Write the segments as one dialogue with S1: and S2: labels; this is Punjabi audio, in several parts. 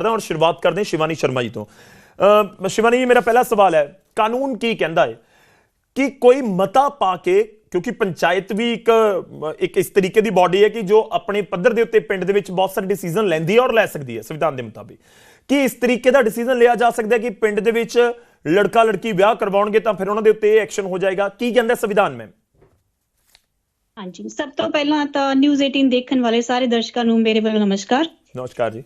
S1: रहा और शुरुआत करते हैं शिवानी शर्मा जी तो अ, शिवानी जी मेरा पहला सवाल है ਕਾਨੂੰਨ ਕੀ ਕਹਿੰਦਾ ਹੈ ਕਿ ਕੋਈ ਮਤਾ ਪਾ ਕੇ ਕਿਉਂਕਿ ਪੰਚਾਇਤ ਵੀ ਇੱਕ ਇੱਕ ਇਸ ਤਰੀਕੇ ਦੀ ਬਾਡੀ ਹੈ ਕਿ ਜੋ ਆਪਣੇ ਪੱਧਰ ਦੇ ਉੱਤੇ ਪਿੰਡ ਦੇ ਵਿੱਚ ਬਹੁਤ ਸਾਰੇ ਡਿਸੀਜਨ ਲੈਂਦੀ ਹੈ ਔਰ ਲੈ ਸਕਦੀ ਹੈ ਸੰਵਿਧਾਨ ਦੇ ਮੁਤਾਬਿਕ ਕਿ ਇਸ ਤਰੀਕੇ ਦਾ ਡਿਸੀਜਨ ਲਿਆ ਜਾ ਸਕਦਾ ਹੈ ਕਿ ਪਿੰਡ ਦੇ ਵਿੱਚ ਲੜਕਾ ਲੜਕੀ ਵਿਆਹ ਕਰਵਾਉਣਗੇ ਤਾਂ ਫਿਰ ਉਹਨਾਂ ਦੇ ਉੱਤੇ ਇਹ ਐਕਸ਼ਨ ਹੋ ਜਾਏਗਾ ਕੀ ਕਹਿੰਦਾ ਸੰਵਿਧਾਨ ਮੈਮ
S2: ਹਾਂਜੀ ਸਭ ਤੋਂ ਪਹਿਲਾਂ ਤਾਂ ਨਿਊਜ਼ 18 ਦੇਖਣ ਵਾਲੇ ਸਾਰੇ ਦਰਸ਼ਕਾਂ ਨੂੰ ਮੇਰੇ ਵੱਲੋਂ ਨਮਸਕਾਰ
S1: ਨਮਸਕਾਰ ਜੀ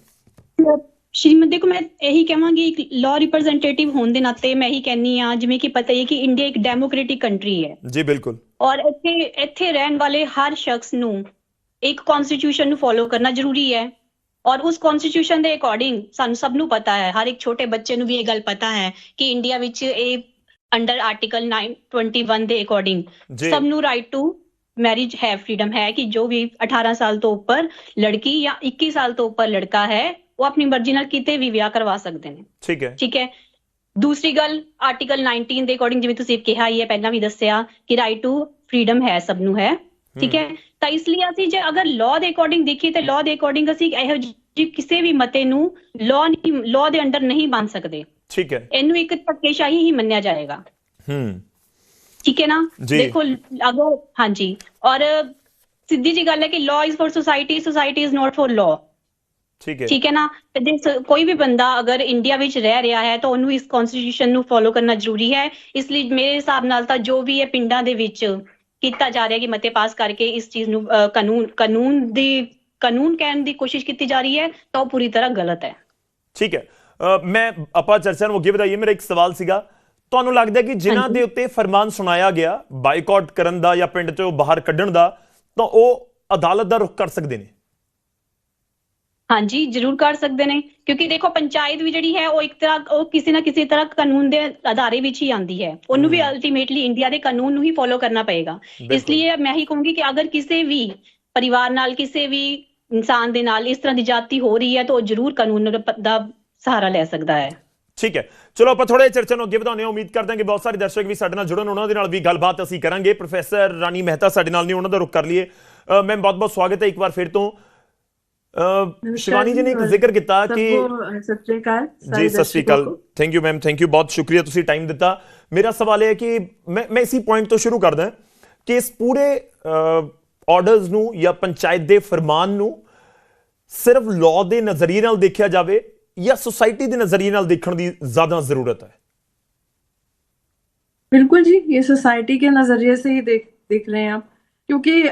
S2: ਸ਼੍ਰੀਮਤੀ ਦੇਖੋ ਮੈਂ ਇਹੀ ਕਹਾਂਗੀ ਇੱਕ ਲਾਅ ਰਿਪਰੈਜ਼ੈਂਟੇਟਿਵ ਹੋਣ ਦੇ ਨਾਤੇ ਮੈਂ ਇਹੀ ਕਹਿੰਨੀ ਆ ਜਿਵੇਂ ਕਿ ਪਤਾ ਹੀ ਕਿ ਇੰਡੀਆ ਇੱਕ ਡੈਮੋਕ੍ਰੈਟਿਕ ਕੰਟਰੀ ਹੈ।
S1: ਜੀ ਬਿਲਕੁਲ।
S2: ਔਰ ਇੱਥੇ ਇੱਥੇ ਰਹਿਣ ਵਾਲੇ ਹਰ ਸ਼ਖਸ ਨੂੰ ਇੱਕ ਕਨਸਟੀਟਿਊਸ਼ਨ ਨੂੰ ਫੋਲੋ ਕਰਨਾ ਜ਼ਰੂਰੀ ਹੈ। ਔਰ ਉਸ ਕਨਸਟੀਟਿਊਸ਼ਨ ਦੇ ਅਕੋਰਡਿੰਗ ਸਾਨੂੰ ਸਭ ਨੂੰ ਪਤਾ ਹੈ ਹਰ ਇੱਕ ਛੋਟੇ ਬੱਚੇ ਨੂੰ ਵੀ ਇਹ ਗੱਲ ਪਤਾ ਹੈ ਕਿ ਇੰਡੀਆ ਵਿੱਚ ਇਹ ਅੰਡਰ ਆਰਟੀਕਲ 921 ਦੇ ਅਕੋਰਡਿੰਗ ਸਭ ਨੂੰ ਰਾਈਟ ਟੂ ਮੈਰਿਜ ਹੈ ਫ੍ਰੀडम ਹੈ ਕਿ ਜੋ ਵੀ 18 ਸਾਲ ਤੋਂ ਉੱਪਰ ਲੜਕੀ ਜਾਂ 21 ਸਾਲ ਤੋਂ ਉੱਪਰ ਲੜਕਾ ਹੈ ਉਹ ਆਪਣੀ ਮਰਜ਼ੀ ਨਾਲ ਕਿਤੇ ਵੀ ਵਿਆਹ ਕਰਵਾ ਸਕਦੇ ਨੇ।
S1: ਠੀਕ ਹੈ।
S2: ਠੀਕ ਹੈ। ਦੂਸਰੀ ਗੱਲ ਆਰਟੀਕਲ 19 ਦੇ ਅਕੋਰਡਿੰਗ ਜਿਵੇਂ ਤੁਸੀਂ ਕਿਹਾ ਹੀ ਹੈ ਪਹਿਲਾਂ ਵੀ ਦੱਸਿਆ ਕਿ ਰਾਈਟ ਟੂ ਫਰੀडम ਹੈ ਸਭ ਨੂੰ ਹੈ। ਠੀਕ ਹੈ। ਤਾਂ ਇਸ ਲਈ ਅਸੀਂ ਜੇ ਅਗਰ ਲਾਅ ਦੇ ਅਕੋਰਡਿੰਗ ਦੇਖੀਏ ਤੇ ਲਾਅ ਦੇ ਅਕੋਰਡਿੰਗ ਅਸੀਂ ਇਹੋ ਜੀ ਕਿਸੇ ਵੀ ਮਤੇ ਨੂੰ ਲਾਅ ਨਹੀਂ ਲਾਅ ਦੇ ਅੰਡਰ ਨਹੀਂ ਬਣ ਸਕਦੇ।
S1: ਠੀਕ ਹੈ।
S2: ਇਹਨੂੰ ਇੱਕ ਧੱਕੇਸ਼ਾਹੀ ਹੀ ਮੰਨਿਆ ਜਾਏਗਾ।
S1: ਹੂੰ।
S2: ਠੀਕ ਹੈ ਨਾ? ਦੇਖੋ ਅਗੋ ਹਾਂਜੀ। ਔਰ ਸਿੱਧੀ ਜੀ ਗੱਲ ਹੈ ਕਿ law is for society society is not for law
S1: ਠੀਕ ਹੈ।
S2: ਠੀਕ ਹੈ ਨਾ? ਤੇ ਜੇ ਕੋਈ ਵੀ ਬੰਦਾ ਅਗਰ ਇੰਡੀਆ ਵਿੱਚ ਰਹਿ ਰਿਹਾ ਹੈ ਤਾਂ ਉਹਨੂੰ ਇਸ ਕਨਸਟੀਟਿਊਸ਼ਨ ਨੂੰ ਫੋਲੋ ਕਰਨਾ ਜ਼ਰੂਰੀ ਹੈ। ਇਸ ਲਈ ਮੇਰੇ ਹਿਸਾਬ ਨਾਲ ਤਾਂ ਜੋ ਵੀ ਇਹ ਪਿੰਡਾਂ ਦੇ ਵਿੱਚ ਕੀਤਾ ਜਾ ਰਿਹਾ ਕਿ ਮਤੇ ਪਾਸ ਕਰਕੇ ਇਸ ਚੀਜ਼ ਨੂੰ ਕਾਨੂੰਨ ਕਾਨੂੰਨ ਦੀ ਕਾਨੂੰਨ ਕਹਿਣ ਦੀ ਕੋਸ਼ਿਸ਼ ਕੀਤੀ ਜਾ ਰਹੀ ਹੈ ਤਾਂ ਉਹ ਪੂਰੀ ਤਰ੍ਹਾਂ ਗਲਤ ਹੈ।
S1: ਠੀਕ ਹੈ। ਮੈਂ ਆਪਾਂ ਚਰਚਾ ਨੂੰ ਅੱਗੇ ਵਧਾਈਏ। ਮੇਰਾ ਇੱਕ ਸਵਾਲ ਸੀਗਾ। ਤੁਹਾਨੂੰ ਲੱਗਦਾ ਕਿ ਜਿਨ੍ਹਾਂ ਦੇ ਉੱਤੇ ਫਰਮਾਨ ਸੁਣਾਇਆ ਗਿਆ ਬਾਈਕਾਟ ਕਰਨ ਦਾ ਜਾਂ ਪਿੰਡ ਚੋਂ ਬਾਹਰ ਕੱਢਣ ਦਾ ਤਾਂ ਉਹ ਅਦਾਲਤ ਦਾ ਰੁਖ ਕਰ ਸਕਦੇ ਨੇ?
S2: ਹਾਂਜੀ ਜ਼ਰੂਰ ਕਰ ਸਕਦੇ ਨੇ। ਕਿਉਂਕਿ ਦੇਖੋ ਪੰਚਾਇਤ ਵੀ ਜਿਹੜੀ ਹੈ ਉਹ ਇੱਕ ਤਰ੍ਹਾਂ ਉਹ ਕਿਸੇ ਨਾ ਕਿਸੇ ਤਰ੍ਹਾਂ ਕਾਨੂੰਨ ਦੇ ਆਧਾਰੇ ਵਿੱਚ ਹੀ ਆਂਦੀ ਹੈ। ਉਹਨੂੰ ਵੀ ਅਲਟੀਮੇਟਲੀ ਇੰਡੀਆ ਦੇ ਕਾਨੂੰਨ ਨੂੰ ਹੀ ਫੋਲੋ ਕਰਨਾ ਪਏਗਾ। ਇਸ। ਲਈ ਮੈਂ ਹੀ ਕਹੂੰਗੀ ਕਿ ਅਗਰ ਕਿਸੇ ਵੀ ਪਰਿਵਾਰ ਨਾਲ ਕਿਸੇ ਵੀ ਇਨਸਾਨ ਦੇ ਨਾਲ ਇਸ ਤਰ੍ਹਾਂ ਦੀ ਜਾਤੀ ਹੋ ਰਹੀ ਹੈ ਤਾਂ ਉਹ ਜ਼ਰੂਰ ਕਾਨੂੰਨ ਦਾ- ਸਹਾਰਾ ਲੈ ਸਕਦਾ ਹੈ।
S1: ਠੀਕ ਹੈ। ਚਲੋ ਆਪਾਂ ਥੋੜੇ ਚਰਚਾ ਨੂੰ ਅੱਗੇ ਵਧਾਉਂਦੇ ਹਾਂ। ਉਮੀਦ ਕਰਦੇ ਹਾਂ ਕਿ ਬਹੁਤ ਸਾਰੇ ਦਰਸ਼ਕ ਵੀ ਸਾਡੇ ਨਾਲ ਜੁੜਨ ਉਹਨਾਂ ਦੇ ਨਾਲ ਵੀ ਗੱਲਬਾਤ ਅਸੀਂ ਕਰਾਂਗੇ। ਪ੍ਰੋਫੈਸਰ ਰਾਣੀ ਮਹਿਤਾ ਸਾਡੇ ਨਾਲ ਨਹੀਂ ਉਹਨਾਂ ਦਾ ਰੁਖ ਕਰ ਲਈਏ। ਮੈਮ ਬਹੁਤ ਬਹੁਤ ਸਵਾਗਤ ਹੈ ਇੱਕ ਵਾਰ ਫਿਰ ਤੋਂ। ਸ਼ਿਵਾਨੀ ਜੀ ਨੇ ਇੱਕ ਜ਼ਿਕਰ ਕੀਤਾ ਕਿ
S3: सबको सत श्री अकाल सारे
S1: ਜੀ ਸਤਿ ਸ਼੍ਰੀ
S3: दर्शकों
S1: ਅਕਾਲ
S3: को।
S1: Thank you ma'am thank you ਬਹੁਤ ਸ਼ੁਕਰੀਆ ਤੁਸੀਂ ਟਾਈਮ ਦਿੱਤਾ ਮੇਰਾ ਸਵਾਲ ਇਹ ਹੈ ਕਿ ਮੈਂ ਮੈਂ ਇਸੇ ਪੁਆਇੰਟ ਤੋਂ ਸ਼ੁਰੂ ਕਰਦਾ ਕਿ ਇਸ ਪੂਰੇ ਆਰਡਰਸ ਨੂੰ ਜਾਂ ਪੰਚਾਇਤ ਦੇ ਫਰਮਾਨ ਨੂੰ ਸਿਰਫ ਲਾਅ ਦੇ ਨਜ਼ਰੀਏ ਨਾਲ ਦੇਖਿਆ ਜਾਵੇ ਜਾਂ ਸੁਸਾਇਟੀ ਦੇ ਨਜ਼ਰੀਏ ਨਾਲ ਦੇਖਣ ਦੀ ਜ਼ਿਆਦਾ ਜ਼ਰੂਰਤ ਹੈ
S3: बिल्कुल जी ये सोसाइटी के नजरिए से ही देख देख रहे हैं आप क्योंकि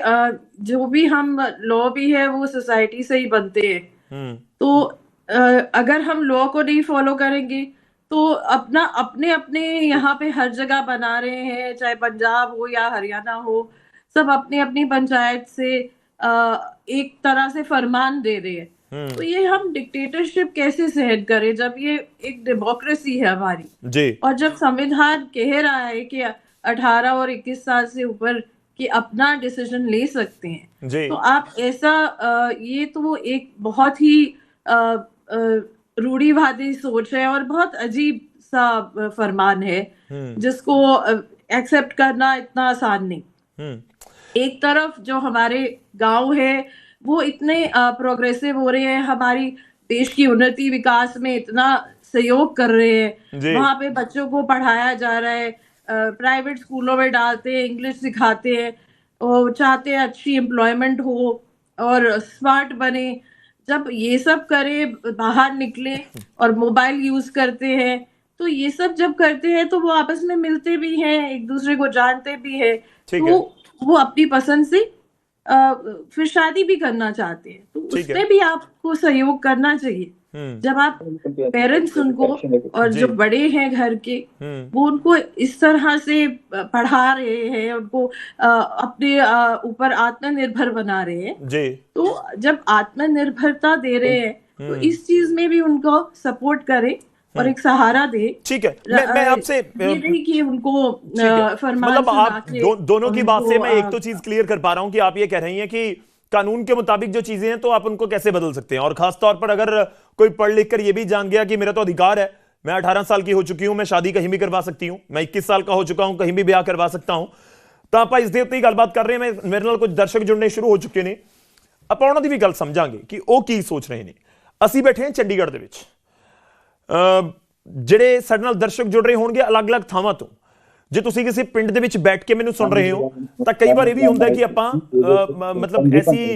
S3: जो भी हम लॉ भी है वो सोसाइटी से ही बनते हैं। तो अगर हम लॉ को नहीं फॉलो करेंगे तो अपना अपने अपने यहाँ पे हर जगह बना रहे हैं चाहे पंजाब हो या हरियाणा हो सब अपनी अपनी पंचायत से एक तरह से फरमान दे रहे हैं।
S1: हम्म।
S3: तो ये हम डिक्टेटरशिप कैसे सहन करें जब ये एक डेमोक्रेसी है हमारी?
S1: ਜੀ
S3: और जब संविधान कह रहा है कि 18 और 21 साल से ऊपर कि अपना डिसीज़न ले सकते हैं।
S1: ਜੀ
S3: तो आप ऐसा ये तो एक बहुत ही अ, सोच है और बहुत अजीब सा फरमान है
S1: हम्म।
S3: जिसको एक्सेप्ट करना इतना आसान नहीं।
S1: हम्म।
S3: एक तरफ़ जो हमारे गाँव है वो इतने प्रोग्रेसिव हो रहे हैं हमारी देश की उन्नति विकास में इतना सहयोग कर रहे हैं।
S1: जी।
S3: वहाँ पे बच्चों को पढ़ाया जा रहा है प्राइवेट स्कूलों में डालते हैं इंग्लिश सिखाते हैं और चाहते हैं अच्छी एम्प्लॉयमेंट हो और स्मार्ट बने। जब ये सब करें बाहर निकले और मोबाइल यूज़ करते हैं तो ये सब जब करते हैं तो वो आपस में मिलते भी हैं एक दूसरे को जानते भी हैं। तो वो अपनी पसंद से फिर शादी भी करना चाहते हैं। तो
S1: ठीक है।
S3: उसमें भी आपको सहयोग करना चाहिए। जब आप पेरेंट्स उनको और
S1: जो।
S3: बड़े हैं घर के
S1: हम्म।
S3: वो उनको इस तरह से पढ़ा रहे हैं उनको अपने ऊपर आत्मनिर्भर बना रहे हैं तो जब आत्मनिर्भरता दे रहे हैं तो
S1: हम्म।
S3: इस चीज़ में भी उनको सपोर्ट करें और एक सहारा दे।
S1: ठीक है। मैं मैं आपसे
S3: कि उनको
S1: मतलब आप दो, दोनों की बात से मैं एक तो चीज़ क्लियर कर पा रहा हूँ कि आप ये कह रही हैं कि कानून के मुताबिक जो चीजें हैं तो आप उनको कैसे बदल सकते हैं और खास तौर पर अगर कोई पढ़ लिख कर ये भी जान गया कि मेरा तो अधिकार है मैं 18 साल की हो चुकी हूं मैं शादी कहीं भी करवा सकती हूं मैं 21 ਸਾਲ का हो चुका हूं कहीं भी ब्याह करवा सकता हूं ਤਾਂ ਆਪਾਂ ਇਸ ਦੇ ਉੱਤੇ ਹੀ ਗੱਲਬਾਤ ਕਰ ਰਹੇ ਹਾਂ ਮੈਂ ਮੇਰੇ ਨਾਲ ਕੁਝ ਦਰਸ਼ਕ ਜੁੜਨੇ ਸ਼ੁਰੂ ਹੋ ਚੁੱਕੇ ਨੇ ਆਪਾਂ ਉਹਨਾਂ ਦੀ ਵੀ ਗੱਲ ਸਮਝਾਂਗੇ ਕਿ ਉਹ ਕੀ ਸੋਚ ਰਹੇ ਨੇ ਅਸੀਂ ਬੈਠੇ ਹਾਂ ਚੰਡੀਗੜ੍ਹ ਦੇ ਵਿੱਚ ਅ, ਜਿਹੜੇ ਸਾਡੇ ਨਾਲ ਦਰਸ਼ਕ ਜੁੜ ਰਹੇ ਹੋਣਗੇ ਅਲੱਗ-ਅਲੱਗ ਥਾਵਾਂ ਤੋਂ ਜੇ ਤੁਸੀਂ ਕਿਸੇ ਪਿੰਡ ਦੇ ਵਿੱਚ ਬੈਠ ਕੇ ਮੈਨੂੰ ਸੁਣ ਰਹੇ ਹੋ ਤਾਂ ਕਈ ਵਾਰ ਇਹ ਵੀ ਹੁੰਦਾ ਕਿ ਆਪਾਂ ਮਤਲਬ ਐਸੀ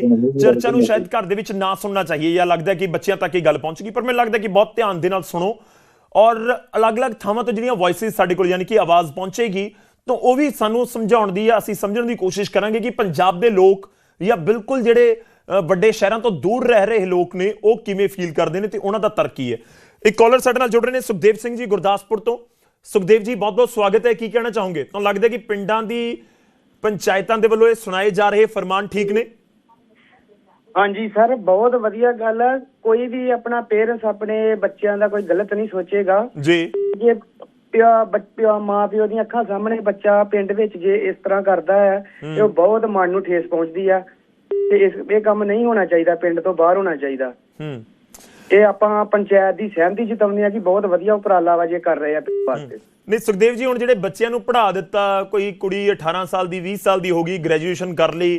S1: ਚਰਚਾ ਨੂੰ ਸ਼ਾਇਦ ਘਰ ਦੇ ਵਿੱਚ ਨਾ ਸੁਣਨਾ ਚਾਹੀਏ ਜਾਂ ਲੱਗਦਾ ਕਿ ਬੱਚਿਆਂ ਤੱਕ ਇਹ ਗੱਲ ਪਹੁੰਚ ਗਈ ਪਰ ਮੈਨੂੰ ਲੱਗਦਾ ਕਿ ਬਹੁਤ ਧਿਆਨ ਦੇ ਨਾਲ ਸੁਣੋ। ਔਰ ਅਲੱਗ-ਅਲੱਗ ਥਾਵਾਂ ਤੋਂ ਜਿਹੜੀਆਂ ਵੌਇਸਿਸ ਸਾਡੇ ਕੋਲ ਯਾਨੀ ਕਿ ਆਵਾਜ਼ ਪਹੁੰਚੇਗੀ ਤਾਂ ਉਹ ਵੀ ਸਾਨੂੰ ਸਮਝਾਉਣ ਦੀ ਜਾਂ ਅਸੀਂ ਸਮਝਣ ਦੀ ਕੋਸ਼ਿਸ਼ ਕਰਾਂਗੇ ਕਿ ਪੰਜਾਬ ਦੇ ਲੋਕ ਜਾਂ ਬਿਲਕੁਲ ਜਿਹੜੇ ਵੱਡੇ ਸ਼ਹਿਰਾਂ ਤੋਂ ਦੂਰ ਰਹਿ ਰਹੇ ਲੋਕ ਨੇ ਉਹ ਕਿਵੇਂ ਫੀਲ ਕਰਦੇ ਨੇ ਤੇ ਉਹਨਾਂ ਦਾ ਤਰਕ ਹੈ। ਇੱਕ ਕਾਲਰ ਸਾਡੇ ਨਾਲ ਜੁੜ ਰਹੇ ਨੇ ਸੁਖਦੇਵ ਸਿੰਘ ਜੀ ਗੁਰਦਾਸਪੁਰ ਤੋਂ। ਸੁਖਦੇਵ ਜੀ ਬਹੁਤ-ਬਹੁਤ ਸਵਾਗਤ ਹੈ। ਕੀ ਕਹਿਣਾ ਚਾਹੋਗੇ? ਤੁਹਾਨੂੰ ਲੱਗਦਾ ਕਿ ਪਿੰਡਾਂ ਦੀ ਪੰਚਾਇਤਾਂ ਦੇ ਵੱਲੋਂ ਇਹ ਸੁਣਾਏ ਜਾ ਰਹੇ ਫਰਮਾਨ ਠੀਕ ਨੇ?
S4: ਹਾਂਜੀ ਸਰ ਬਹੁਤ ਵਧੀਆ ਗੱਲ ਹੈ। ਕੋਈ ਵੀ ਆਪਣਾ ਪੇਰੈਂਟਸ ਆਪਣੇ ਬੱਚਿਆਂ ਦਾ ਕੋਈ ਗਲਤ ਨਹੀਂ ਸੋਚੇਗਾ।
S1: ਜੀ।
S4: ਜੇ ਪਿਆ ਬੱਚਾ ਮਾਂ ਪਿਓ ਦੀਆਂ ਅੱਖਾਂ ਸਾਹਮਣੇ ਬੱਚਾ ਪਿੰਡ ਵਿੱਚ ਜੇ ਇਸ ਤਰ੍ਹਾਂ ਕਰਦਾ ਹੈ ਤੇ ਉਹ ਬਹੁਤ ਮਨ ਨੂੰ ਠੇਸ ਪਹੁੰਚਦੀ ਆ ਤੇ ਇਸ ਇਹ ਕੰਮ ਨਹੀਂ ਹੋਣਾ ਚਾਹੀਦਾ ਪਿੰਡ ਤੋਂ ਬਾਹਰ ਹੋਣਾ ਚਾਹੀਦਾ।
S1: ਹੂੰ।
S4: ਇਹ ਆਪਾਂ ਪੰਚਾਇਤ ਦੀ ਸਹਿਮਤੀ ਜਤਾਉਂਦੇ ਆ ਕਿ ਬਹੁਤ ਵਧੀਆ ਉਪਰਾਲਾ ਵਾ ਜੇ ਕਰ ਰਹੇ ਆ ਵਾਸਤੇ।
S1: ਨਹੀਂ ਸੁਖਦੇਵ ਜੀ ਹੁਣ ਜਿਹੜੇ ਬੱਚਿਆਂ ਨੂੰ ਪੜ੍ਹਾ ਦਿੱਤਾ ਕੋਈ ਕੁੜੀ 18 ਸਾਲ ਦੀ 20 ਸਾਲ ਦੀ ਹੋ ਗਈ ਗ੍ਰੈਜੂਏਸ਼ਨ ਕਰ ਲਈ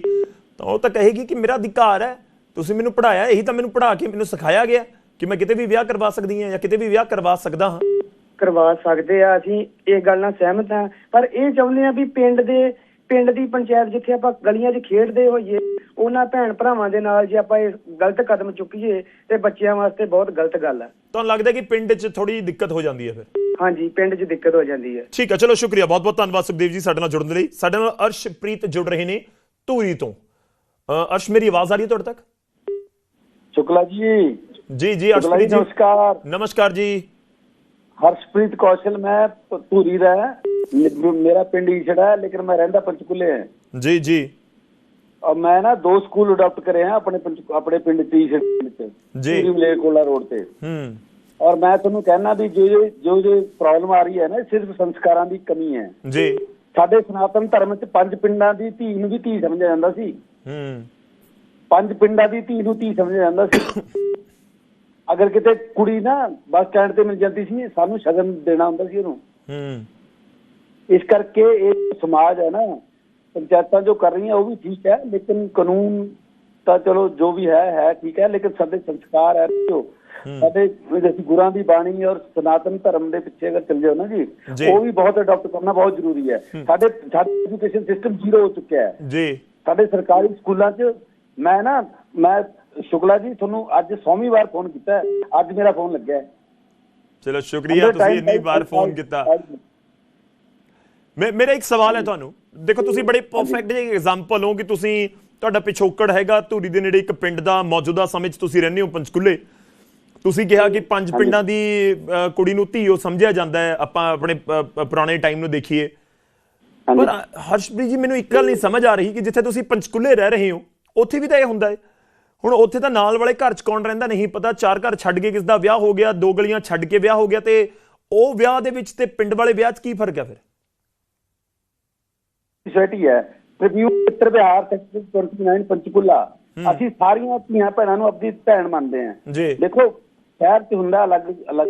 S1: ਤਾਂ ਉਹ ਤਾਂ ਕਹੇਗੀ ਕਿ ਮੇਰਾ ਅਧਿਕਾਰ ਹੈ ਤੁਸੀਂ ਮੈਨੂੰ ਪੜ੍ਹਾਇਆ ਇਹੀ ਤਾਂ ਮੈਨੂੰ ਪੜ੍ਹਾ ਕੇ ਮੈਨੂੰ ਸਿਖਾਇਆ ਗਿਆ ਕਿ ਮੈਂ ਕਿਤੇ ਵੀ ਵਿਆਹ ਕਰਵਾ ਸਕਦੀ ਹਾਂ ਜਾਂ ਕਿਤੇ ਵੀ ਵਿਆਹ ਕਰਵਾ ਸਕਦਾ ਹਾਂ।
S4: ਕਰਵਾ ਸਕਦੇ ਆ ਅਸੀਂ ਇਹ ਗੱਲ ਨਾਲ ਸਹਿਮਤ ਹਾਂ ਪਰ ਇਹ ਚਾਹੁੰਦੇ ਆ ਵੀ ਪਿੰਡ ਦੇ ਪਿੰਡ ਦੀ ਪੰਚਾਇਤ ਜਿੱਥੇ ਆਪਾਂ ਗਲੀਆਂ 'ਚ ਖੇਡਦੇ ਹੋਈਏ ਉਹਨਾਂ ਭੈਣ ਭਰਾਵਾਂ ਦੇ ਨਾਲ ਜੇ ਆਪਾਂ ਇਹ ਗਲਤ ਕਦਮ ਚੁੱਕੀਏ ਤੇ ਬੱਚਿਆਂ ਵਾਸਤੇ ਬਹੁਤ ਗਲਤ ਗੱਲ ਹੈ
S1: ਤੁਹਾਨੂੰ ਲੱਗਦਾ ਕਿ ਪਿੰਡ 'ਚ ਥੋੜੀ ਦਿੱਕਤ ਹੋ ਜਾਂਦੀ ਹੈ ਫਿਰ?
S4: ਹਾਂਜੀ ਪਿੰਡ 'ਚ ਦਿੱਕਤ ਹੋ ਜਾਂਦੀ ਹੈ।
S1: ਠੀਕ ਹੈ ਚਲੋ ਸ਼ੁਕਰੀਆ ਬਹੁਤ ਬਹੁਤ ਧੰਨਵਾਦ ਸੁਖਦੇਵ ਜੀ ਸਾਡੇ ਨਾਲ ਜੁੜਨ ਦੇ ਲਈ। ਸਾਡੇ ਨਾਲ ਅਰਸ਼ਪ੍ਰੀਤ ਜੁੜ ਰਹੇ ਨੇ ਧੂਰੀ ਤੋਂ। ਅਰਸ਼ ਮੇਰੀ ਆਵਾਜ਼ ਆ ਰਹੀ ਹੈ ਤੁਹਾਡੇ ਤੱਕ?
S5: ਸ਼ੁਕਲਾ
S1: ਜੀ। ਜੀ
S5: ਜੀ
S1: ਅਰਸ਼ਪ੍ਰੀਤ ਜੀ।
S5: ਨਮਸਕਾਰ।
S1: ਨਮਸਕਾਰ ਜੀ।
S5: ਹਰਸ਼ਪ੍ਰੀਤ ਕੌਸ਼ਲ ਮੈਂ ਧੂਰੀ ਦਾ ਮੇਰਾ ਪਿੰਡ ਈਛੜਾ ਲੇਕਿਨ ਮੈਂ ਰਹਿੰਦਾ ਪੰਚਕੂਲੇ ਹਾਂ।
S1: ਜੀ ਜੀ।
S5: ਮੈਂ ਨਾ ਦੋ ਸਕੂਲ ਅਡਾਪਟ ਕਰੇ ਆ ਆਪਣੇ ਆਪਣੇ ਪਿੰਡ ਟੀਸ਼ਨ
S1: ਵਿੱਚ
S5: ਜੀ। ਮਲੇਰਕੋਲਾ ਰੋਡ ਤੇ।
S1: ਹੂੰ।
S5: ਔਰ ਮੈਂ ਤੁਹਾਨੂੰ ਕਹਿਣਾ ਵੀ ਜੋ ਜੋ ਜੋ ਪ੍ਰੋਬਲਮ ਆ ਰਹੀ ਹੈ ਨਾ ਸਿਰਫ ਸੰਸਕਾਰਾਂ ਦੀ ਕਮੀ ਹੈ।
S1: ਜੀ।
S5: ਸਾਡੇ ਸਨਾਤਨ ਧਰਮ ਵਿੱਚ ਪੰਜ ਪਿੰਡਾਂ ਦੀ ਧੀ ਨੂੰ ਵੀ ਧੀ ਸਮਝਿਆ ਜਾਂਦਾ ਸੀ।
S1: ਹੂੰ।
S5: ਪੰਜ ਪਿੰਡਾਂ ਦੀ ਧੀ ਨੂੰ ਧੀ ਸਮਝਿਆ ਜਾਂਦਾ ਸੀ। ਅਗਰ ਕਿਤੇ ਕੁੜੀ ਨਾ ਬੱਸ ਸਟੈਂਡ ਤੇ ਮਿਲ ਜਾਂਦੀ ਸੀ ਸਾਨੂੰ ਸ਼ਗਨ ਦੇਣਾ ਹੁੰਦਾ ਸੀ ਉਹਨੂੰ।
S1: ਹੂੰ।
S5: ਇਸ ਕਰਕੇ ਇਹ ਸਮਾਜ ਹੈ ਨਾ ਪੰਚਾਇਤਾਂ ਜੋ ਕਰ ਰਹੀਆਂ ਉਹ ਵੀ ਠੀਕ ਹੈ ਲੇਕਿਨ ਕਾਨੂੰਨ ਤਾਂ ਚਲੋ ਜੋ ਵੀ ਹੈ ਹੈ ਠੀਕ ਹੈ ਲੇਕਿਨ ਸਾਡੇ ਸੰਸਕਾਰ ਹੈ ਜੋ ਸਾਡੇ ਜੈਸੀ ਗੁਰਾਂ ਦੀ ਬਾਣੀ ਔਰ ਸਨਾਤਨ ਧਰਮ ਦੇ ਪਿੱਛੇ ਅਗਰ ਚੱਲ ਜਾਓ ਨਾ
S1: ਜੀ।
S5: ਉਹ ਵੀ ਬਹੁਤ ਅਡਾਪਟ ਕਰਨਾ ਬਹੁਤ ਜ਼ਰੂਰੀ ਹੈ। ਸਾਡੇ ਸਾਡੇ ਐਜੂਕੇਸ਼ਨ ਸਿਸਟਮ ਜ਼ੀਰੋ ਹੋ ਚੁੱਕਿਆ ਹੈ।
S1: ਜੀ।
S5: ਸਾਡੇ ਸਰਕਾਰੀ ਸਕੂਲਾਂ 'ਚ ਮੈਂ ਨਾ ਮੈਂ ਸ਼ੁਕਲਾ ਜੀ ਤੁਹਾਨੂੰ ਅੱਜ 100ਵੀਂ ਵਾਰ ਫੋਨ ਕੀਤਾ। ਅੱਜ ਮੇਰਾ ਫੋਨ ਲੱਗਿਆ
S1: ਚਲੋ ਸ਼ੁਕਰੀਆ ਤੁਸੀਂ ਇੰਨੀ ਵਾਰ ਫੋਨ ਕੀਤਾ। ਮੇਰਾ ਇੱਕ ਸਵਾਲ ਹੈ ਤੁਹਾਨੂੰ। ਦੇਖੋ ਤੁਸੀਂ ਬੜੇ ਪਰਫੈਕਟ ਜਿਹੇ ਐਗਜ਼ਾਮਪਲ ਹੋ ਕਿ ਤੁਸੀਂ ਤੁਹਾਡਾ ਪਿਛੋਕੜ ਹੈਗਾ ਧੂਰੀ ਦੇ ਨੇੜੇ ਇੱਕ ਪਿੰਡ ਦਾ ਮੌਜੂਦਾ ਸਮੇਂ 'ਚ ਤੁਸੀਂ ਰਹਿੰਦੇ ਹੋ ਪੰਚਕੁਲੇ। ਤੁਸੀਂ ਕਿਹਾ ਕਿ ਪੰਜ ਪਿੰਡਾਂ ਦੀ ਕੁੜੀ ਨੂੰ ਧੀਓ ਸਮਝਿਆ ਜਾਂਦਾ ਹੈ ਆਪਾਂ ਆਪਣੇ ਪੁਰਾਣੇ ਟਾਈਮ ਨੂੰ ਦੇਖੀਏ। ਪਰ ਹਰਸ਼ਪ੍ਰੀਤ ਜੀ ਮੈਨੂੰ ਇੱਕ ਗੱਲ ਨਹੀਂ ਸਮਝ ਆ ਰਹੀ ਕਿ ਜਿੱਥੇ ਤੁਸੀਂ ਪੰਚਕੁਲੇ ਰਹਿ ਰਹੇ ਹੋ ਉੱਥੇ ਵੀ ਤਾਂ ਇਹ ਹੁੰਦਾ ਹੈ। ਹੁਣ ਉੱਥੇ ਤਾਂ ਨਾਲ ਵਾਲੇ ਘਰ 'ਚ ਕੌਣ ਰਹਿੰਦਾ ਨਹੀਂ ਪਤਾ ਚਾਰ ਘਰ ਛੱਡ ਕੇ ਕਿਸ ਦਾ ਵਿਆਹ ਹੋ ਗਿਆ ਦੋ ਗਲੀਆਂ ਛੱਡ ਕੇ ਵਿਆਹ ਹੋ ਗਿਆ ਤੇ ਉਹ ਵਿਆਹ ਦੇ ਵਿੱਚ ਤੇ ਪਿੰਡ ਵਾਲੇ ਵਿਆਹ 'ਚ ਕੀ ਫ਼ਰਕ ਹੈ ਫਿਰ?
S5: ਸੋਸਾਇਟੀ ਹੈ। ਟ੍ਰਿਬਿਊਟ ਮਿੱਤਰ ਵਿਹਾਰ ਸੈਕਟਰ 29 ਪੰਚਕੁਲਾ ਅਸੀਂ ਸਾਰੀਆਂ ਧੀਆਂ ਭੈਣਾਂ ਨੂੰ ਆਪਣੀ ਭੈਣ ਮੰਨਦੇ ਹਾਂ। ਦੇਖੋ ਸ਼ਹਿਰ 'ਚ ਹੁੰਦਾ ਅਲੱਗ ਅਲੱਗ